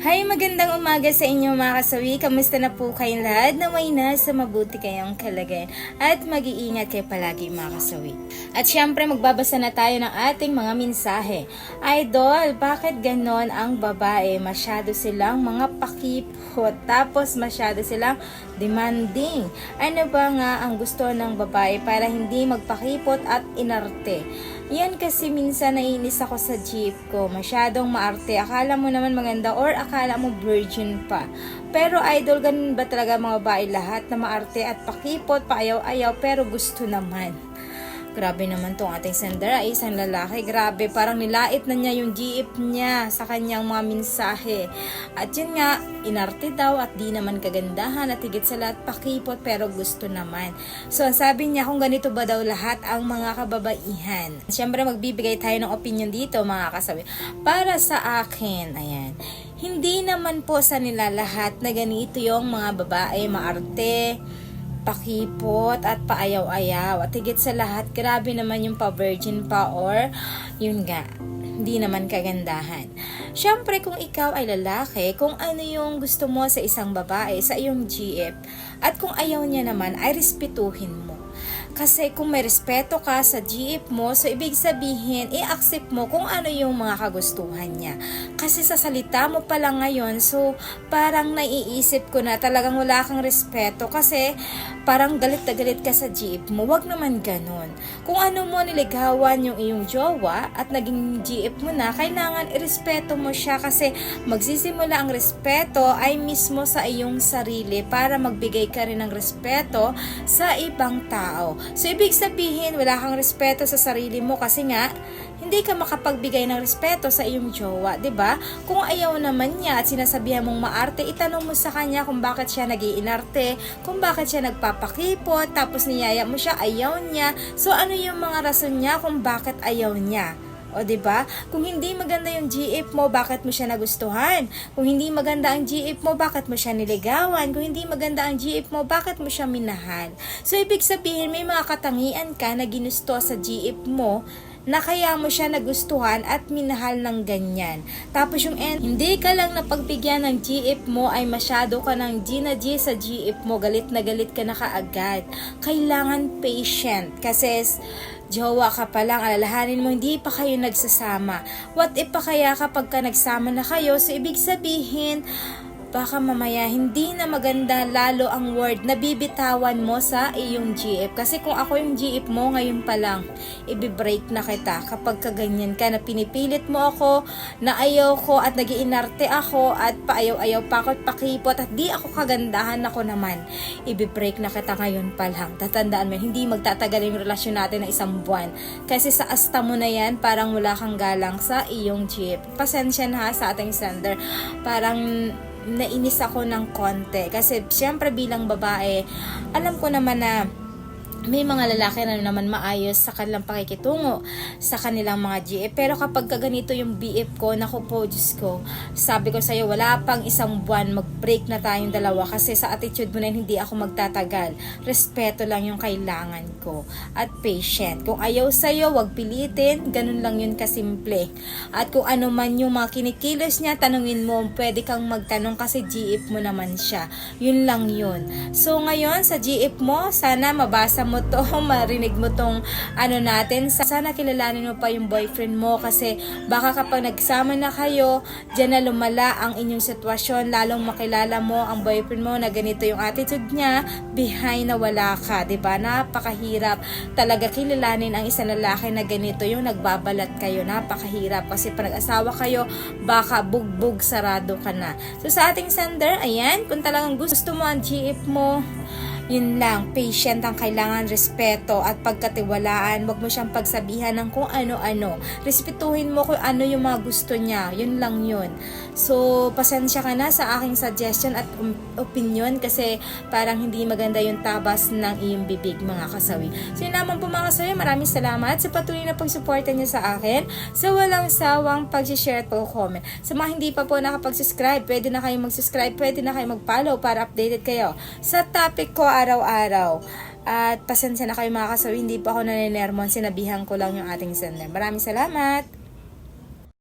Hi, magandang umaga sa inyo mga kasawi. Kamusta na po kayong lahat? Naway na sa mabuti kayong kalagayan at mag-iingat kayo palagi mga kasawi. At syempre magbabasa na tayo ng ating mga mensahe. Idol, bakit ganon ang babae? Masyado silang mga pakipot tapos masyado silang demanding. Ano ba nga ang gusto ng babae para hindi magpakipot at inarte? Yan kasi minsan naiinis ako sa jeep ko. Masyadong maarte. Akala mo naman maganda or akala mo virgin pa. Pero idol, ganun ba talaga mga babae lahat na maarte at pakipot, paayaw-ayaw, pero gusto naman. Grabe naman tong ating sender ay isang lalaki. Grabe, parang nilait na niya yung jeep niya sa kanyang mga mensahe. At yun nga, inarte daw at di naman kagandahan at higit sa lahat pakipot pero gusto naman. So, sabi niya kung ganito ba daw lahat ang mga kababaihan. Siyempre, magbibigay tayo ng opinion dito mga kasabi. Para sa akin, ayan, hindi naman po sa nila lahat na ganito yung mga babae, maarte, pakipot at paayaw-ayaw. At higit sa lahat, grabe naman yung pa-virgin pa or yun nga, hindi naman kagandahan. Siyempre, kung ikaw ay lalaki, kung ano yung gusto mo sa isang babae, sa iyong GF, at kung ayaw niya naman, ay respetuhin mo. Kasi kung may respeto ka sa GF mo, so ibig sabihin, i-accept mo kung ano yung mga kagustuhan niya. Kasi sa salita mo pa lang ngayon, so parang naiisip ko na talagang wala kang respeto kasi parang galit na galit ka sa GF mo. Wag naman ganun. Kung ano mo niligawan yung iyong jowa at naging GF mo na, kailangan irespeto mo siya kasi magsisimula ang respeto ay mismo sa iyong sarili para magbigay ka rin ng respeto sa ibang tao. So, ibig sabihin, wala kang respeto sa sarili mo kasi nga, hindi ka makapagbigay ng respeto sa iyong jowa, ba? Kung ayaw naman niya at sinasabihan mong maarte, itanong mo sa kanya kung bakit siya nagiinarte, kung bakit siya nagpapakipot, tapos niyaya mo siya, ayaw niya. So, ano yung mga rason niya kung bakit ayaw niya? O, 'di ba? Kung hindi maganda yung GF mo, bakit mo siya nagustuhan? Kung hindi maganda ang GF mo, bakit mo siya niligawan? Kung hindi maganda ang GF mo, bakit mo siya minahal? So, ibig sabihin, may mga katangian ka na ginusto sa GF mo na kaya mo siya nagustuhan at minahal ng ganyan. Tapos yung end, hindi ka lang napagbigyan ng GF mo ay masyado ka ng G na G sa GF mo, galit na galit ka na kaagad. Kailangan patient kasi jowa ka pa lang, alalahanin mo, hindi pa kayo nagsasama. What if pa kaya kapag ka nagsama na kayo, so ibig sabihin, baka mamaya hindi na maganda lalo ang word na bibitawan mo sa iyong GF. Kasi kung ako yung GF mo ngayon pa lang, ibibreak na kita kapag kaganyan ka na pinipilit mo ako na ayaw ko at nagiinarte ako at paayaw-ayaw pa ako at pakipot at di ako kagandahan ako naman. Ibibreak na kita ngayon pa lang. Tatandaan mo, hindi magtatagal yung relasyon natin ng isang buwan. Kasi sa asta mo na yan, parang wala kang galang sa iyong GF. Pasensya na ha sa ating sender. Parang nainis ako ng konti. Kasi syempre bilang babae, alam ko naman na may mga lalaki na naman maayos sa kanilang pakikitungo sa kanilang mga GF. Pero kapag ganito yung BF ko, naku po, Diyos ko, sabi ko sa'yo, wala pang isang buwan, mag-break na tayong dalawa kasi sa attitude mo na hindi ako magtatagal. Respeto lang yung kailangan ko. At patient. Kung ayaw sa'yo, wag pilitin, ganun lang yun kasimple. At kung ano man yung mga kinikilos niya, tanungin mo, pwede kang magtanong kasi GF mo naman siya. Yun lang yun. So ngayon, sa GF mo, sana mabasa mo to, marinig mo tong ano natin. Sana kilalanin mo pa yung boyfriend mo kasi baka kapag nagsama na kayo, dyan na lumala ang inyong sitwasyon, lalong makilala mo ang boyfriend mo na ganito yung attitude niya, behind na wala ka, 'di ba? Napakahirap talaga kilalanin ang isang lalaki na ganito yung nagbabalat kayo. Napakahirap kasi pag nag-asawa kayo, baka bugbog sarado ka na. So sa ating sender, ayan, kung talagang gusto mo ang GF mo, yun lang, patient ang kailangan, respeto at pagkatiwalaan. Huwag mo siyang pagsabihan ng kung ano-ano. Respetuhin mo kung ano yung mga gusto niya. Yun lang yun. So, pasensya ka na sa aking suggestion at opinion kasi parang hindi maganda yung tabas ng iyong bibig mga kasawi. So, yun lamang po mga kasawi. Maraming salamat sa patuloy na pagsuporta niyo sa akin. Sa walang sawang pag-share at pag-comment. Sa mga hindi pa po nakapag-subscribe, pwede na kayong mag-subscribe, pwede na kayong mag-follow para updated kayo. Sa topic ko araw-araw. At pasensya na kayo mga kasawi, hindi pa ako naninermon, sinabihan ko lang yung ating sender. Maraming salamat!